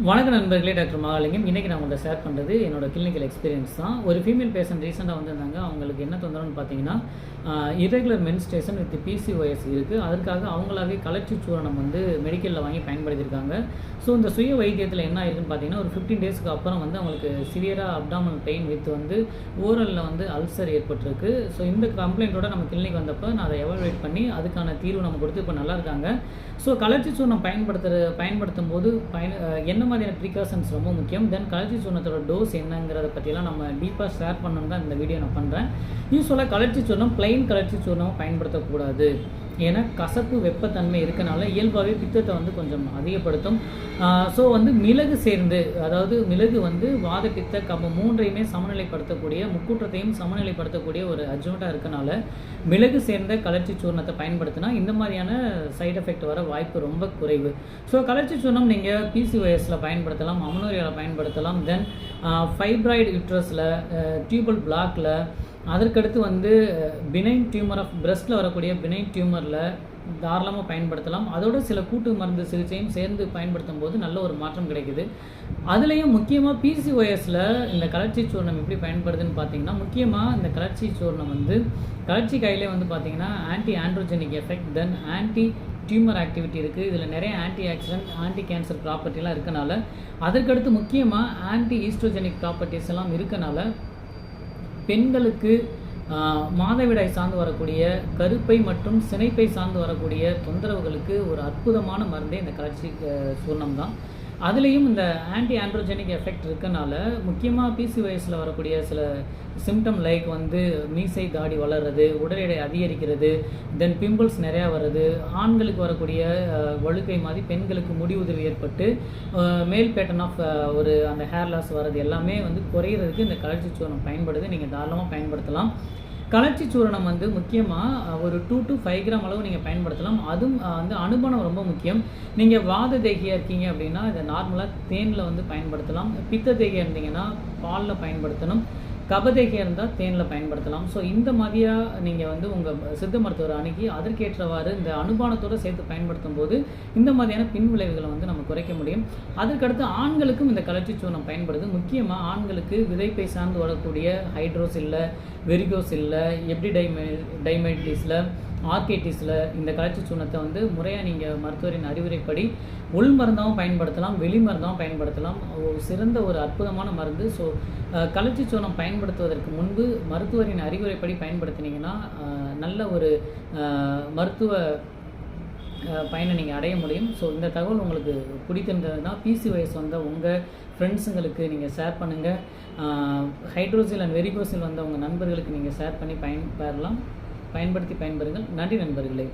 வணக்க நண்பர்களே டாக்டர் மகாலிங்கம். இன்றைக்கி நான் உங்கள்ட்ட ஷேர் பண்ணுறது என்னோட கிளினிக்கல் எக்ஸ்பீரியன்ஸ் தான். ஒரு ஃபீமேல் பேஷண்ட் ரீசெண்டாக வந்திருந்தாங்க. அவங்களுக்கு என்ன தொந்தரவுன்னு பார்த்தீங்கன்னா இரகுலர் மென்ஸ்ட்ரேஷன் வித் பிசிஓஎஸ் இருக்குது அதற்காக அவங்களாவே கலர்ச்சி சூரணம் வந்து மெடிக்கலில் வாங்கி பயன்படுத்தியிருக்காங்க. ஸோ இந்த சுய வைத்தியத்தில் என்ன ஆயிருக்குன்னு பார்த்தீங்கன்னா ஒரு ஃபிஃப்டீன் டேஸ்க்கு அப்புறம் வந்து அவங்களுக்கு சிவியராக அப்டாமல் பெயின் வித் வந்து ஓரலில் வந்து அல்சர் ஏற்பட்டிருக்கு. ஸோ இந்த கம்ப்ளைண்ட்டோட நம்ம கிளினிக் வந்தப்போ நான் அதை எவாலுவேட் பண்ணி அதுக்கான தீர்வு நம்ம கொடுத்து இப்போ நல்லா இருக்காங்க. ஸோ கலர்ச்சி சூரணம் பயன்படுத்துகிற பயன்படுத்தும் போது பயன் என்ன என்ன மாதிரியான ப்ரிகாஷன்ஸ் ரொம்ப முக்கியம். தென் கலர்ச்சி சூர்ணத்தோட டோஸ் என்னங்கிறத பற்றிலாம் நம்ம டீப்பாக ஷேர் பண்ணணும் தான் இந்த வீடியோ நான் பண்ணுறேன் யூஸ்வலாக கலர்ச்சி சூர்ணம் பிளைன் கலர்ச்சி சூர்ணம் பயன்படுத்தக்கூடாது. ஏன்னா கசப்பு வெப்பத்தன்மை இருக்கனால இயல்பாகவே பித்தத்தை வந்து கொஞ்சம் அதிகப்படுத்தும். ஸோ வந்து மிளகு சேர்ந்து அதாவது மிளகு வந்து வாத பித்த கம்ப மூன்றையுமே சமநிலைப்படுத்தக்கூடிய முக்கூற்றத்தையும் சமநிலைப்படுத்தக்கூடிய ஒரு அஜெண்டாக இருக்கனால மிளகு சேர்ந்த கலர்ச்சி சூர்ணத்தை பயன்படுத்தினா இந்த மாதிரியான சைட் எஃபெக்ட் வர வாய்ப்பு ரொம்ப குறைவு. ஸோ கலர்ச்சி சூர்ணம் நீங்கள் பிசிஓஎஸில் பயன்படுத்தலாம் அமனோரியாவில் பயன்படுத்தலாம். தென் ஃபைப்ராய்டு யூட்ரஸில் டியூபல் பிளாக்ல அதற்கடுத்து வந்து பினைன் டியூமர் ஆஃப் பிரஸ்ட்டில் வரக்கூடிய பினைன் டியூமரில் தாராளமாக பயன்படுத்தலாம். அதோட சில கூட்டு மருந்து சிகிச்சையும் சேர்ந்து பயன்படுத்தும் போது நல்ல ஒரு மாற்றம் கிடைக்குது. அதுலேயும் முக்கியமாக பிசிஓஎஸில் இந்த கலர்ச்சி சூர்ணம் எப்படி பயன்படுதுன்னு பார்த்தீங்கன்னா முக்கியமாக இந்த கலர்ச்சி சூர்ணம் வந்து கலர்ச்சி கையிலே வந்து பார்த்தீங்கன்னா anti androgenic effect then anti tumour activity இருக்குது இதில் நிறைய ஆன்டி ஆக்சிடென்ட் ஆன்டி கேன்சர் ப்ராப்பர்ட்டிலாம் இருக்கனால அதற்கடுத்து முக்கியமாக ஆன்டி ஈஸ்ட்ரோஜெனிக் ப்ராப்பர்ட்டிஸ் எல்லாம் இருக்கனால பெண்களுக்கு ஆஹ், மாதவிடாய் சார்ந்து வரக்கூடிய கருப்பை மற்றும் சினைப்பை சார்ந்து வரக்கூடிய தொந்தரவுகளுக்கு ஒரு அற்புதமான மருந்தே இந்த கலர்ச்சி சூர்ணம் தான். அதுலேயும் இந்த ஆன்டி ஆண்ட்ரோஜெனிக் எஃபெக்ட் இருக்கனால முக்கியமாக பிசி வயசில் வரக்கூடிய சில சிம்டம் லைக் வந்து மீசை தாடி வளர்றது உடல் எடை அதிகரிக்கிறது தென் பிம்பிள்ஸ் நிறையா வருது ஆண்களுக்கு வரக்கூடிய வழுக்கை மாதிரி பெண்களுக்கு முடி உதிர்வு ஏற்பட்டு மேல் பேட்டர்ன் ஆஃப் ஒரு அந்த ஹேர் லாஸ் வர்றது எல்லாமே வந்து குறையிறதுக்கு இந்த கலர்ச்சி சூரணம் பயன்படுது. நீங்கள் தாராளமாக பயன்படுத்தலாம். கலர்ச்சி சூரணம் வந்து முக்கியமாக ஒரு டூ டு ஃபைவ் கிராம் அளவு நீங்கள் பயன்படுத்தலாம். அதுவும் வந்து அனுபவம் ரொம்ப முக்கியம். நீங்கள் வாத தேகியாக இருக்கீங்க அப்படின்னா இதை நார்மலாக தேனில் வந்து பயன்படுத்தலாம். பித்த தேகியாக இருந்தீங்கன்னா பாலில் பயன்படுத்தணும். கபதேகியாக இருந்தால் தேனில் பயன்படுத்தலாம். ஸோ இந்த மாதிரியாக நீங்கள் வந்து உங்கள் சித்த மருத்துவரை அணுகி அதற்கேற்றவாறு இந்த அனுபானத்தோடு சேர்த்து பயன்படுத்தும் போது இந்த மாதிரியான பின் விளைவுகளை வந்து நம்ம குறைக்க முடியும். அதற்கடுத்து ஆண்களுக்கும் இந்த கலர்ச்சி சூர்ணம் பயன்படுது. முக்கியமாக ஆண்களுக்கு விதைப்பை சார்ந்து வரக்கூடிய ஹைட்ரோஸ் இல்லை வெரிகோஸ் இல்லை எப்படி டைமை டைமைட்டிஸில் ஆர்கேட்டிஸில் இந்த கலர்ச்சி சூர்ணத்தை வந்து முறையாக நீங்கள் மருத்துவரின் அறிவுரைப்படி உள் மருந்தாகவும் பயன்படுத்தலாம் வெளி மருந்தாகவும் பயன்படுத்தலாம். சிறந்த ஒரு அற்புதமான மருந்து. ஸோ கலர்ச்சி சூர்ணம் பயன்படுத்துவதற்கு முன்பு மருத்துவரின் அறிவுரைப்படி பயன்படுத்தினீங்கன்னா நல்ல ஒரு மருத்துவ பயனை நீங்கள் அடைய முடியும். ஸோ இந்த தகவல் உங்களுக்கு பிடித்திருந்ததுன்னா பிசி வயசு வந்த உங்கள் ஃப்ரெண்ட்ஸுங்களுக்கு நீங்கள் ஷேர் பண்ணுங்கள் ஹைட்ரோசில் அண்ட் வெரிகோசில் வந்த உங்கள் நண்பர்களுக்கு நீங்கள் ஷேர் பண்ணி பயன் பெறலாம் பயன்படுத்தி பயன்பெறுங்கள். நன்றி நண்பர்களே.